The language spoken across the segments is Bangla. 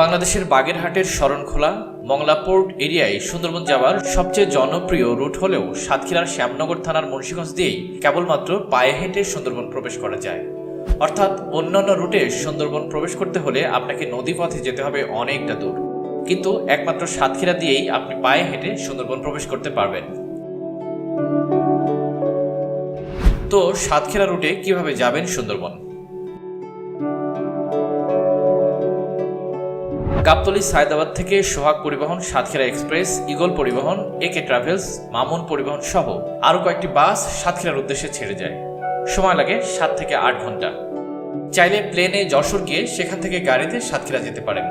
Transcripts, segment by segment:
বাংলাদেশের বাগেরহাটের শরণখোলা মংলা পোর্ট এরিয়ায় সুন্দরবন যাওয়ার সবচেয়ে জনপ্রিয় রুট হলেও সাতক্ষীরার শ্যামনগর থানার মুন্সিগঞ্জ দিয়েই কেবলমাত্র পায়ে হেঁটে সুন্দরবন প্রবেশ করা যায়। অর্থাৎ অন্যান্য রুটে সুন্দরবন প্রবেশ করতে হলে আপনাকে নদী পথে যেতে হবে অনেকটা দূর। কিন্তু একমাত্র সাতক্ষীরা দিয়েই আপনি পায়ে হেঁটে সুন্দরবন প্রবেশ করতে পারবেন। তো সাতক্ষীরা রুটে কীভাবে যাবেন সুন্দরবন? গাবতলী সায়দাবাদ থেকে সোহাগ পরিবহন, সাতক্ষীরা এক্সপ্রেস ইগল পরিবহন একে ট্রাভেলস, মামুন পরিবহন সহ আরও কয়েকটি বাস সাতক্ষীরার উদ্দেশ্যে ছেড়ে যায়। সময় লাগে সাত থেকে আট ঘণ্টা। চাইলে প্লেনে যশোর গিয়ে সেখান থেকে গাড়িতে সাতক্ষীরা যেতে পারেন।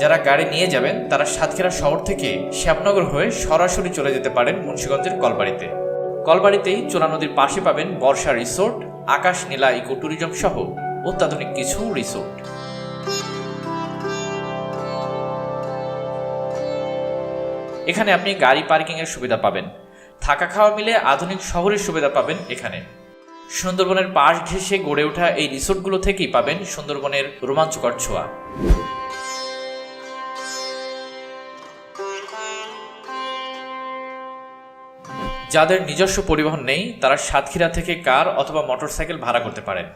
যারা গাড়ি নিয়ে যাবেন, তারা সাতক্ষীরা শহর থেকে শ্যামনগর হয়ে সরাসরি চলে যেতে পারেন মুন্সীগঞ্জের কলবাড়িতে। কলবাড়িতেই চোলা নদীর পাশে পাবেন Barsha resort, Akash, Neela eco tourism সহ অত্যাধুনিক কিছু রিসোর্ট। এখানে আপনি গাড়ি পার্কিং এর সুবিধা পাবেন। থাকা খাওয়া মিলে আধুনিক শহরের সুবিধা পাবেন এখানে। সুন্দরবনের পাশ ঘেঁষে গড়ে ওঠা এই রিসোর্টগুলো থেকেই পাবেন সুন্দরবনের রোমাঞ্চকর ছোঁয়া। যাদের নিজস্ব পরিবহন নেই, তারা সাতক্ষীরা থেকে কার অথবা মোটরসাইকেল ভাড়া করতে পারেন।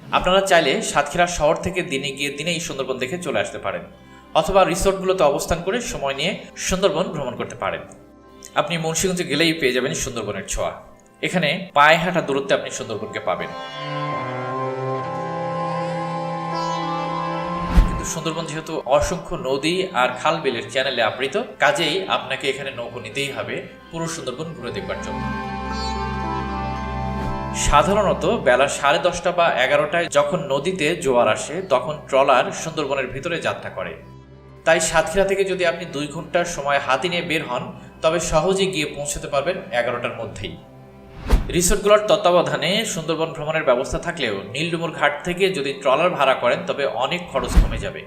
আপনারা চাইলে সাতক্ষীরা শহর থেকে দিনে গিয়ে দিনেই সুন্দরবন দেখে চলে আসতে পারেন। অথবা রিসোর্টগুলোতে অবস্থান করে সময় নিয়ে সুন্দরবন ভ্রমণ করতে পারেন। আপনি মুন্সিগঞ্জে গেলেই পেয়ে যাবেন সুন্দরবনের ছোঁয়া। এখানে পায়ে হাঁটা দূরত্বে আপনি সুন্দরবনকে পাবেন। সুন্দরবন যেহেতু অসংখ্য নদী আর খাল বিলের চ্যানেলে আবৃত, কাজেই আপনাকে এখানে নৌকো নিতেই হবে পুরো সুন্দরবন ঘুরে দেখবার জন্য। সাধারণত বেলা সাড়ে দশটা বা এগারোটায় যখন নদীতে জোয়ার আসে, তখন ট্রলার সুন্দরবনের ভিতরে যাত্রা করে। তাই সাতক্ষীরা থেকে যদি আপনি দুই ঘণ্টার সময় হাতি নিয়ে বের হন, তবে সহজে গিয়ে পৌঁছতে পারবেন এগারোটার মধ্যেই। রিসোর্টগুলোর তত্ত্বাবধানে সুন্দরবন ভ্রমণের ব্যবস্থা থাকলেও নীলডুমুর ঘাট থেকে যদি ট্রলার ভাড়া করেন, তবে অনেক খরচ কমে যাবে।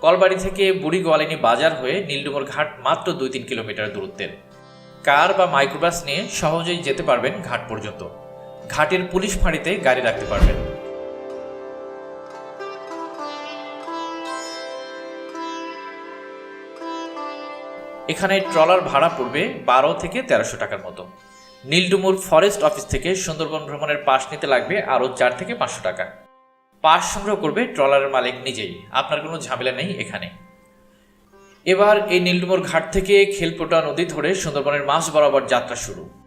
কলবাড়ি থেকে বুড়ি গোয়ালিনী বাজার হয়ে নীলডুমুর ঘাট মাত্র দুই তিন কিলোমিটার দূরত্বের। কার বা মাইক্রোবাস নিয়ে সহজেই যেতে পারবেন ঘাট পর্যন্ত। ঘাটের পুলিশ ফাঁড়িতে গাড়ি রাখতে পারবেন। এখানে ট্রলার ভাড়া পড়বে বারো থেকে তেরোশো টাকার মতো। নীলডুমুর ফরেস্ট অফিস থেকে সুন্দরবন ভ্রমণের পাশ নিতে লাগবে আরও চার থেকে পাঁচশো টাকা। পাশ সংগ্রহ করবে ট্রলারের মালিক নিজেই। আপনার কোনো ঝামেলা নেই এখানে। এবার এই নীলডুমুর ঘাট থেকে খেলপোটা নদী ধরে সুন্দরবনের মাছ বরাবর যাত্রা শুরু।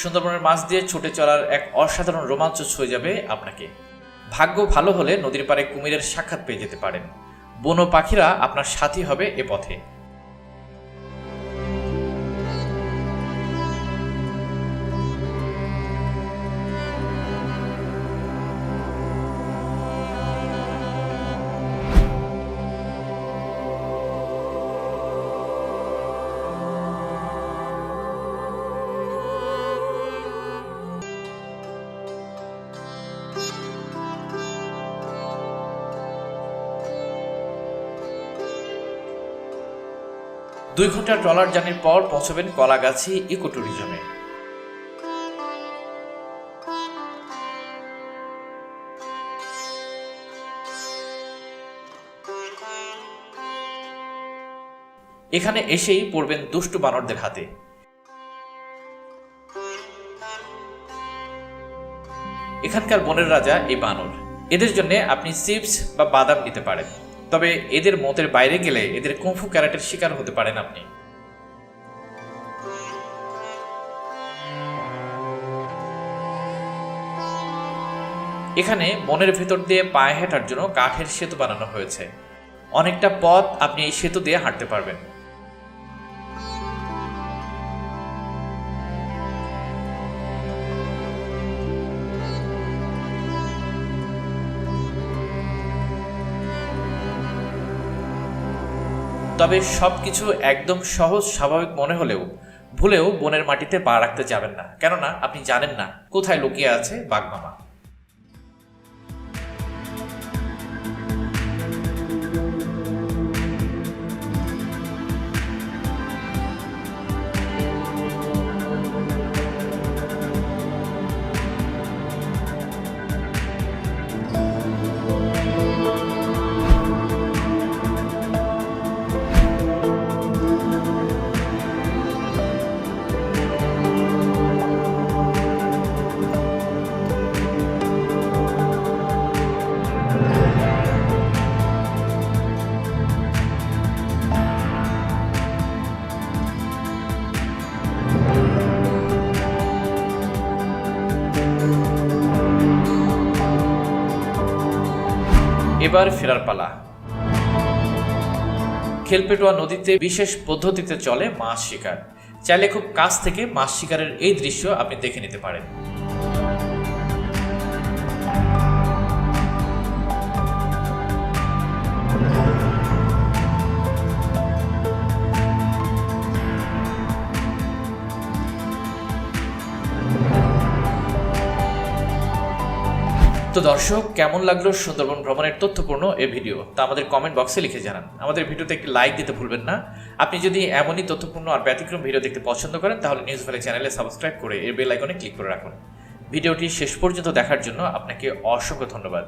সুন্দরবনের মাছ দিয়ে ছুটে চলার এক অসাধারণ রোমাঞ্চ ছুঁয়ে যাবে আপনাকে। ভাগ্য ভালো হলে নদীর পাড়ে কুমিরের সাক্ষাৎ পেয়ে যেতে পারেন। বন পাখিরা আপনার সাথী হবে এ পথে। দুই ঘণ্টা ট্রলার জার্নির পর পৌঁছবেন কলাগাছি ইকো ট্যুরিজমে এখানে এসেই পড়বেন দুষ্টু বানরদের হাতে। এখানকার বনের রাজা এই বানর। এদের জন্য আপনি চিপস বা বাদাম নিতে পারেন। তবে এদের মতের বাইরে গেলে এদের কুমফু ক্যারাটের শিকার হতে পারেন আপনি। এখানে বনের ভেতর দিয়ে পায়ে হাঁটার জন্য কাঠের সেতু বানানো হয়েছে। অনেকটা পথ আপনি এই সেতু দিয়ে হাঁটতে পারবেন। তবে সব কিছু একদম সহজ, স্বাভাবিক মনে হলেও ভুলেও বনের মাটিতে পা রাখতে যাবেন না। কেননা, আপনি জানেন না কোথায় লুকিয়ে আছে বাঘমামা। এবার ফেরার পালা। খেলপেটুয়া নদীতে বিশেষ পদ্ধতিতে চলে মাছ শিকার। চাইলে খুব কাছ থেকে মাছ শিকারের এই দৃশ্য আপনি দেখে নিতে পারেন। তো দর্শক, কেমন লাগল সুন্দরবন ভ্রমণের তথ্যপূর্ণ এই ভিডিও? তা আমাদের কমেন্ট বক্সে লিখে জানান। আমাদের ভিডিওতে একটি লাইক দিতে ভুলবেন না। আপনি যদি এমনই তথ্যপূর্ণ আর ব্যতিক্রম ভিডিও দেখতে পছন্দ করেন, তাহলে নিউজ ভ্যালি চ্যানেলে সাবস্ক্রাইব করে এর বেল আইকনে ক্লিক করে রাখুন। ভিডিওটি শেষ পর্যন্ত দেখার জন্য আপনাকে অসংখ্য ধন্যবাদ।